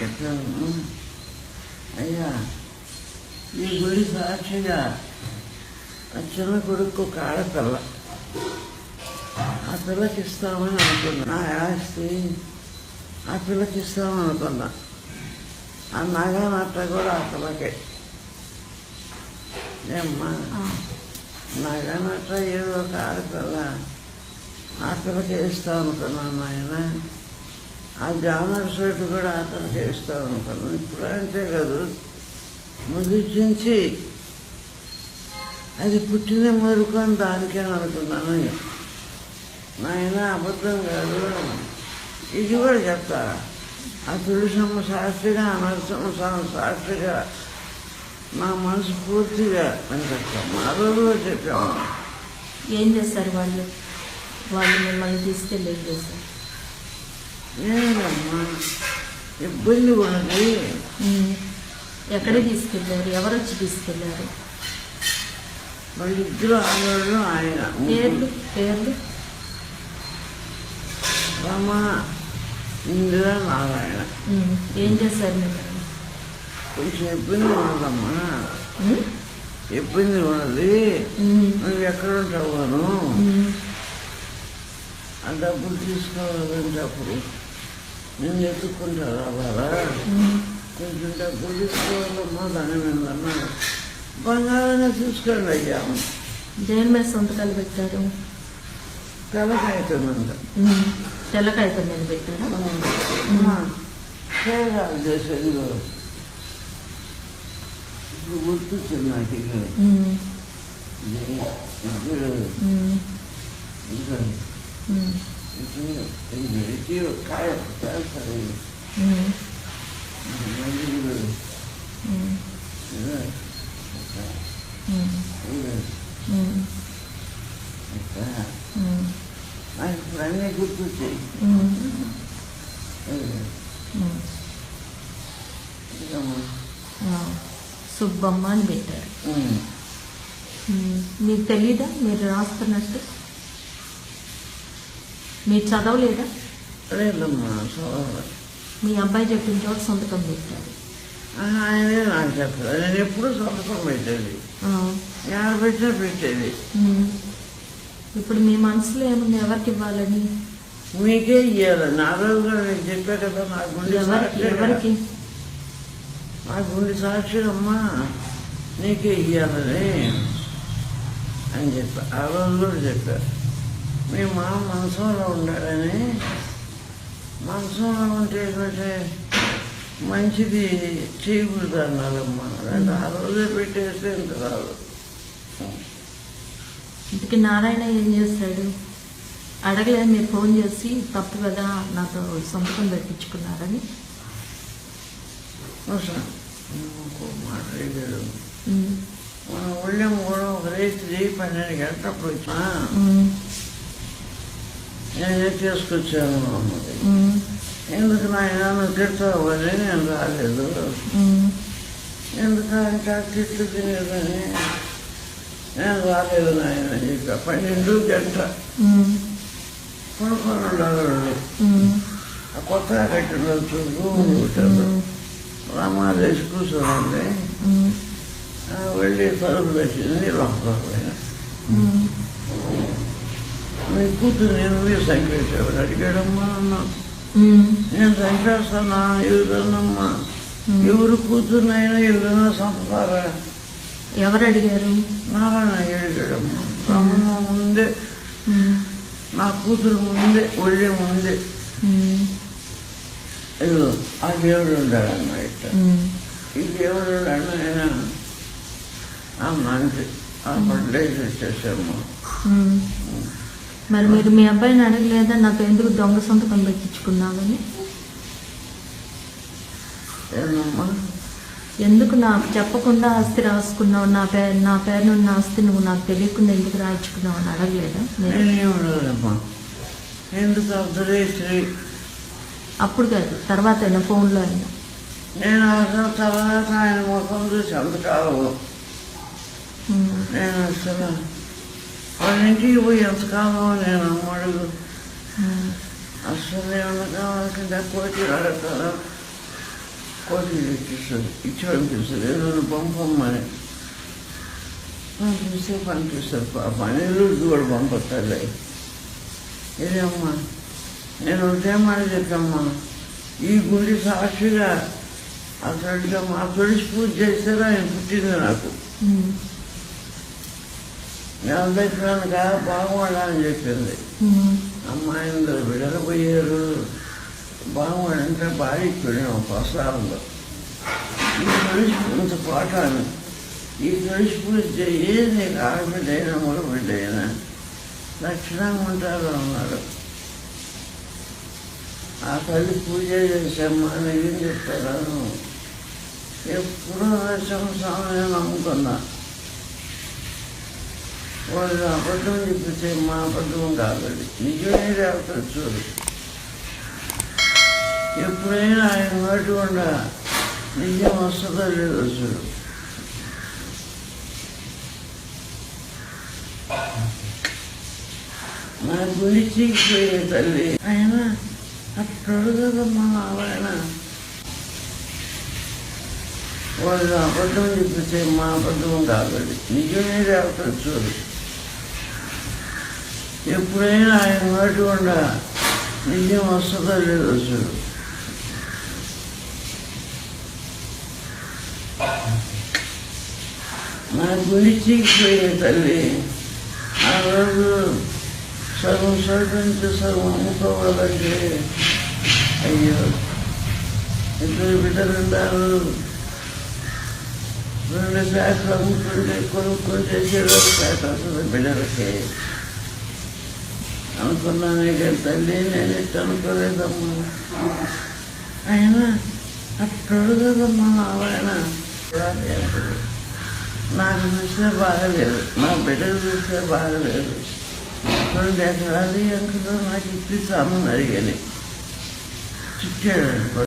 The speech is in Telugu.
చెప్పాను అయ్యా ఈ గుడి సాక్షిగా ఆ చిన్న కొడుకు ఒక ఆడపిల్ల ఆ పిల్లకి ఇస్తామని అనుకున్నా నా ఆస్తి ఆ పిల్లకి ఇస్తామని అనుకున్నా ఆ నగ కూడా ఆ పిల్లకే ఏమ్మా నగ ఏదో ఒక ఆడపిల్ల ఆ పిల్లకి ఇస్తాం అనుకున్నాను ఆయన ఆ గ్రామర్ సెట్ కూడా అతను చేస్తూ ఉంటాను ఇప్పుడు అంతే కాదు ముగించి అది పుట్టిన మరుకొని దానికే అనుకున్నాను నాయన అబద్ధం కాదు. ఇది కూడా చెప్తా. ఆ తులసమ్మ సాక్షిగా అనర్థమ్మ స్వామి సాక్షిగా నా మనసు పూర్తిగా అని చెప్తాను ఆ రోజులో చెప్పాము. ఏం చేస్తారు వాళ్ళు? వాళ్ళు మిమ్మల్ని తీసుకెళ్ళి ఏం చేస్తారు? ఏమమ్మా ఇబ్బంది ఉన్నది. ఉమ్. ఎక్కడికి తీసుకెళ్ళారు? ఎవరు వచ్చి తీసుకెళ్ళారు? వాళ్ళు ఇద్దరు ఆడవాళ్ళు ఆయన పేర్లు? పేర్లు? రమ ఇందిరా నారాయణ. ఏం చేశారు కొంచెం ఇబ్బంది ఉన్నదమ్మా. ఉమ్? ఇబ్బంది ఉన్నది. నువ్వు ఎక్కడ ఉంటావును ఉమ్. ఆ డబ్బులు తీసుకోవాలంటే అప్పుడు నేను ఎత్తుకుంటా రావాలా. కొంచెం డబ్బులు తీసుకోవాలమ్మా దాని మీద అన్నాడు బంగారంగా తీసుకోండి అయ్యా. దేని మీద సంతకాలు పెట్టారు? తెలకైతుందంట ఉమ్. తెల్ల కాగితం మీద పెట్టారా? చేసేది గుర్తొచ్చింది నాకు ఇక్కడ ఇక్కడ ఉమ్. ఇక్కడ ఉమ్. ఇది ఇది ఇది కాయ చేస్తారు ఇది. ఉమ్. ఇది ఇది ఉమ్. ఇది. ఉమ్. ఇది ఉమ్. ఇక్కడ. ఉమ్. నాకు ఇప్పుడు అన్నీ గుర్తొచ్చాయి ఉమ్. ఇది. ఉమ్. ఇదమ్మా. ఆ. సుబ్బమ్మ అని పెట్టారు ఉమ్. ఉమ్. మీకు తెలీదా మీరు రాస్తున్నట్టు మీరు చదవలేదా? లేదమ్మా మీ అబ్బాయి చెప్పిన చోట సంతకం పెట్టారు. ఆయనే నాకు చెప్పలేదు నేను ఎప్పుడు సంతకం పెట్టేది. యాడ పెట్టినా పెట్టేది. ఇప్పుడు మీ మనసులో ఏముంది? ఎవరికి ఇవ్వాలని? మీకే ఇవ్వాలి నా రోజుగా నేను చెప్పే కదా నా గుండె ఎవరికి? నా గుండె సాక్షిగా అమ్మా నీకే ఇవ్వాలని అని చెప్పా. ఆ రోజు కూడా చెప్పా. మీ మా మనసులో ఉండాలని. మనసులో ఉంటే మంచిది చేయకూడదు అన్నారమ్మా అంటే ఆ రోజే పెట్టేస్తే ఇంత రాదు ఇంతకీ నారాయణ ఏం చేశాడు అడగలేదు మీరు ఫోన్ చేసి తప్పు కదా నాతో సంతకం పెట్టించుకున్నారని. అసలు ఇంకో మాట అడిగాడు. ఉమ్. మన ఒళ్ళెం కూడా ఒక రైతు పన్నెండు గంటప్పుడు వచ్చినా ఉమ్. నేనే తీసుకొచ్చాను అన్నది. ఎందుకు నాయన నువ్వు అని నేను రాలేదు. ఎందుకంటే తిట్లు తినేదని నేను రాలేదు నాయన చెప్పా పన్నెండు గంట. పడుకొని ఉండాలి. ఆ కొత్తగా కట్టిన రూమ్ పెట్టారు రామాదేశ్ కూర్చోండి. వెళ్ళి తలుపు పెట్టింది లోపల. మీ కూతురు నేను మీరు సంకేతాడు అడిగాడమ్మా అన్నా. నేను చంపేస్తానా ఎవరన్నమ్మా ఎవరు కూతురునైనా ఎవరైనా చంపుతారా ఎవరు అడిగారు? నారాయణ అడిగాడమ్మా. రమణ ముందే. నా కూతురు ముందే ఒళ్ళే ముందే. ఇదిగో ఆ దేవుడు ఉండాలన్న ఇట్ట. ఉమ్. ఈ దేవుడు ఆయన ఆ మనిషి ఆ పడ్డేసి వచ్చేసాము. మరి మీరు మీ అబ్బాయిని అడగలేదా? నాతో ఎందుకు దొంగ సంతకం పెట్టించుకున్నావని? ఏమమ్మా? ఎందుకు నాకు చెప్పకుండా ఆస్తి రాసుకున్నావు? నా పేరు నా పేరు ఉన్న ఆస్తి నువ్వు నాకు తెలియకుండా ఎందుకు రాయించుకున్నావు అని అడగలేదా ఎందుకు అప్పుడు కాదు తర్వాత అయినా ఫోన్లో అయినా. నేను తర్వాత ఆయన ముఖం చూసి అంతకాలం. నేను అసలు వాళ్ళ ఇంటికి పోయి ఎంతకాలం నేను అమ్మడుగు. ఉమ్. అసలు ఏమన్నా కావాల్సింది కోటి అడగదా కోటి ఇచ్చేస్తుంది ఇచ్చి పంపిస్తుంది ఏదైనా పంపమ్మని. పంపిస్తే పంపిస్తారు. పాప నెల్లూరుకి కూడా పంపుతారులే ఇదేమ్మా నేను మాట చెప్పమ్మా. ఈ గుడి సాక్షిగా అసలుగా మా తొలిసి పూజ చేస్తారా? ఆయన పుట్టింది నాకు. ఉమ్, నేను దగ్గరనక బాగుపడాలని చెప్పింది విడలపోయారు బాగుపడంటే బాగా ఇచ్చాడు ప్రసాదంలో ఈ తొలిసి ఇంత పాఠాన్ని ఈ తొలిసి పూజ చేయి నీకు ఆడబిడ్డైనా మగబిడ్డైనా లక్షణంగా ఉంటారు అన్నాడు. ఆ తల్లి పూజ చేసామ్మా ఏం చెప్తారు ఎప్పుడూ సంవత్సరం నమ్ముకున్నా. వాళ్ళు అబద్ధం చెప్పితే మా అబద్ధం కాదండి నిజమే లేకపోతే చూడు ఎప్పుడైనా ఆయన నోటి ఉండ నిజం వస్తుందో లేదో చూడు నా గురించి పోయే తల్లి ఆయన అప్పుడు కదమ్మా నారాయణ వాళ్ళు అబద్ధం చెప్పితే మా అబద్ధం కాదండి నిజమే లేకపోతే చూడు ఎప్పుడైనా ఆయన నోటి ఉండ నిజం వస్తుందో లేదో చూడు. నా గురించి పోయే తల్లి ఆ రోజు సగం సరిపించి సగం అమ్ముకోవాలంటే అయ్యో ఇద్దరు బిడ్డలు రెండు శాఖలు అమ్ముకుంటే కొనుక్కుంటే చెరువు శాఖ అసలు బిడ్డలకి. అనుకున్నాను ఇక తల్లి నేను ఇట్లా అనుకోలేదమ్మా అయినా అప్పుడు కదమ్మా నారాయణ. నాకు చూస్తే బాగలేదు. నా బిడ్డలు చూస్తే బాగలేదు. రెండు ఎకరాలు ఎంకలో నాకు ఇప్పి అడిగాను. చుట్టాడు